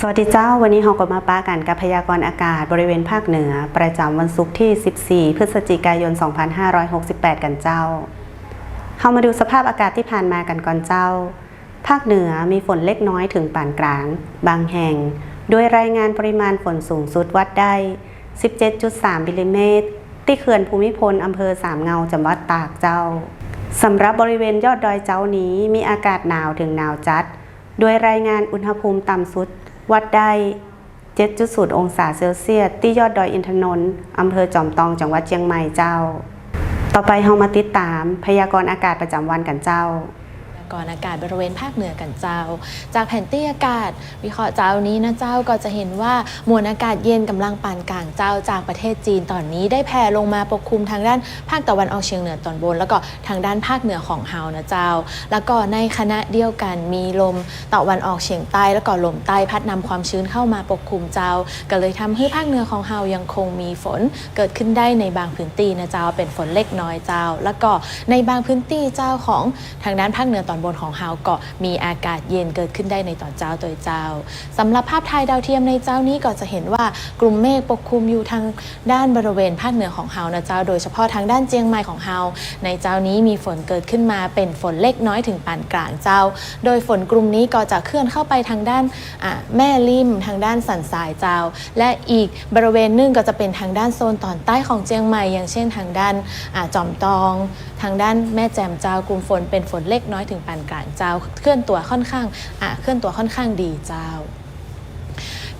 สวัสดีเจ้า วันนี้เราก็มาป้ากันกับพยากรณ์อากาศบริเวณภาคเหนือ ประจำวันศุกร์ที่ 14 พฤศจิกายน 2568 กันเจ้า เรามาดูสภาพอากาศที่ผ่านมากันก่อนเจ้า ภาคเหนือมีฝนเล็กน้อยถึงปานกลาง บางแห่ง โดยรายงานปริมาณฝนสูงสุดวัดได้ 17.3มิลลิเมตร ที่เขื่อนภูมิพลอำเภอสามเงาจังหวัดตากเจ้าสำหรับบริเวณยอดดอยเจ้านี้มีอากาศหนาวถึงหนาวจัด โดยรายงานอุณหภูมิต่ำสุด วัดได้ 7.0 องศาเซลเซียส ที่ยอดดอยอินทนนท์อำเภอจอมตองจังหวัดเชียงใหม่เจ้า ต่อไปเฮามาติดตามพยากรณ์อากาศประจำวันกันเจ้า ก่อนอากาศบริเวณภาคเหนือกันเจ้า จากแผนที่อากาศ วิเคราะห์เจ้านี้นะเจ้าก็จะเห็นว่ามวลอากาศเย็นกำลังปานกลางเจ้าจากประเทศจีนตอนนี้ได้แผ่ลงมาปกคลุมทางด้านภาคตะวันออกเฉียงเหนือตอนบน แล้วก็ทางด้านภาคเหนือของเฮานะเจ้า แล้วก็ในคณะเดียวกันมีลมตะวันออกเฉียงใต้แล้วก็ลมใต้พัดนำความชื้นเข้ามาปกคลุมเจ้า ก็เลยทำให้ภาคเหนือของเฮายังคงมีฝนเกิดขึ้นได้ในบางพื้นที่นะเจ้าเป็นฝนเล็กน้อยเจ้า แล้วก็ในบางพื้นที่เจ้าของทางด้านภาคเหนือตอนบนของเฮาก็มีอากาศเย็นเกิดขึ้นได้ในตอนเจ้าโดยเจ้าสำหรับภาพถ่ายดาวเทียมในเจ้านี้ก็จะเห็นว่ากลุ่มเมฆปกคลุมอยู่ทางด้านบริเวณภาคเหนือของเฮานะเจ้า โดยเฉพาะทางด้านเจียงใหม่ของเฮาในเจ้านี้มีฝนเกิดขึ้นมาเป็นฝนเล็กน้อยถึงปานกลางเจ้า โดยฝนกลุ่มนี้ก็จะเคลื่อนเข้าไปทางด้านแม่ริมทางด้านสันทรายเจ้า และอีกบริเวณหนึงก็จะเป็นทางด้านโซนตอนใต้ของเจียงใหม่ อย่างเช่นทางด้านอจอมตองทางด้านแม่แจ่มเจ้ากลุ่มฝนเป็นฝนเล็กน้อยถึงปานกลางเจ้า เคลื่อนตัวค่อนข้างอ่าเคลื่อนตัวค่อนข้างดีเจ้า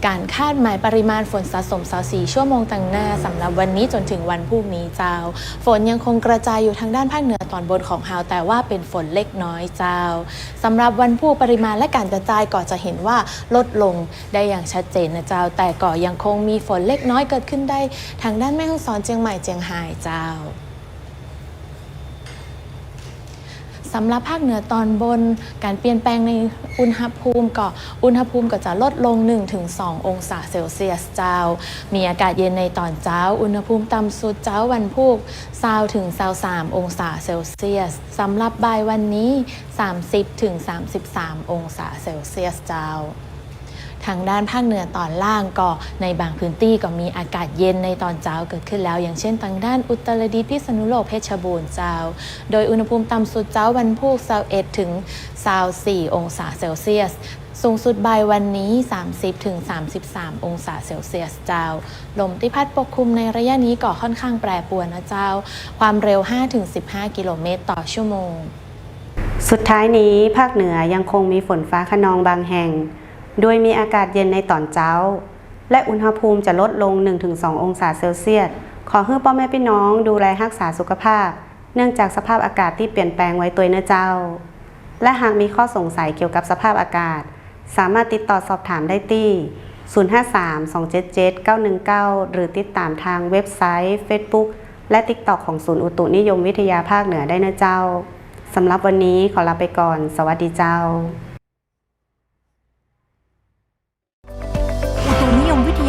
การคาดหมายปริมาณฝนสะสม24ชั่วโมงต่างหน้าสำหรับวันนี้จนถึงวันพรุ่งนี้เจ้า ฝนยังคงกระจายอยู่ทางด้านภาคเหนือตอนบนของฮาวแต่ว่าเป็นฝนเล็กน้อยเจ้าสำหรับวันพรุ่งปริมาณและการกระจายก็จะเห็นว่าลดลงได้อย่างชัดเจนนะเจ้า แต่ก็ยังคงมีฝนเล็กน้อยเกิดขึ้นได้ ทางด้านแม่ฮ่องสอนเชียงใหม่เจียงไฮ้เจ้า สำหรับภาคเหนือตอนบน การเปลี่ยนแปลงในอุณหภูมิก็อุณหภูมิก็จะลดลง 1-2 องศาเซลเซียสเจ้า มีอากาศเย็นในตอนเจ้า อุณหภูมิต่ำสุดเจ้าวันพุธ20ถึงซาวสามองศาเซลเซียสสำหรับบ่ายวันนี้ 30ถึง33 องศาเซลเซียสเจ้า ทางด้านภาคเหนือตอนล่างก็ในบางพื้นที่ก็มีอากาศเย็นในตอนเช้าเกิดขึ้นแล้ว อย่างเช่นทางด้านอุตรดิตถ์พิษณุโลกเพชรบูรณ์เจ้า โดยอุณหภูมิต่ำสุดเช้าวันพุธ21ถึง24องศาเซลเซียสสูงสุดบ่ายวันนี้ 30ถึง33 องศาเซลเซียสเจ้า ลมที่พัดปกคลุมในระยะนี้ก็ค่อนข้างแปรปรวนนะเจ้า ความเร็ว 5-15 กิโลเมตรต่อชั่วโมง สุดท้ายนี้ภาคเหนือยังคงมีฝนฟ้าขนองบางแห่ง โดยมีอากาศเย็นในตอนเช้า และอุณหภูมิจะลดลง 1-2 องศาเซลเซียส ขอให้พ่อแม่พี่น้องดูแลรักษาสุขภาพ เนื่องจากสภาพอากาศที่เปลี่ยนแปลงไว้ตัวเนื้อเจ้า และหากมีข้อสงสัยเกี่ยวกับสภาพอากาศ สามารถติดต่อสอบถามได้ที่ 053-277-919 หรือติดตามทางเว็บไซต์ Facebook และ TikTok ของศูนย์อุตุนิยมวิทยาภาคเหนือได้นะเจ้า สำหรับวันนี้ขอลาไปก่อน สวัสดีเจ้าอุตุนิยมวิทยา